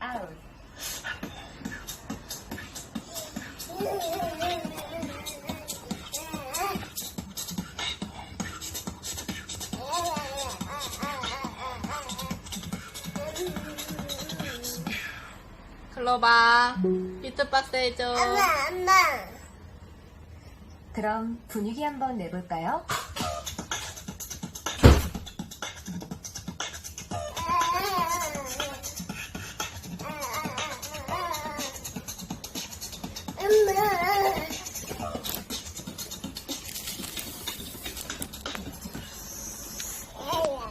아웃. 클로바 비트박스 해줘 엄마, 엄마. 그럼 분위기 한번 내볼까요?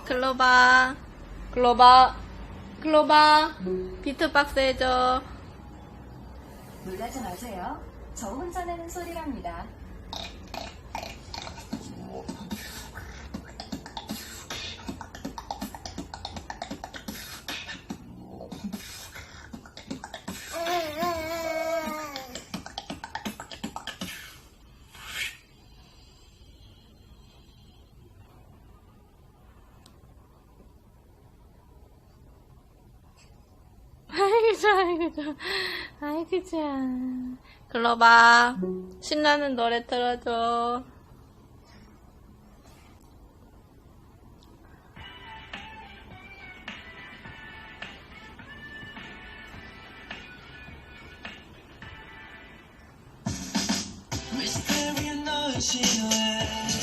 클로바 클로바 클로바 비트박스 해줘 놀라지 마세요. 저 혼자 내는 소리랍니다. 아이고 좋아 아이고 좋아 클로바 신나는 노래 틀어줘. 너의 신호에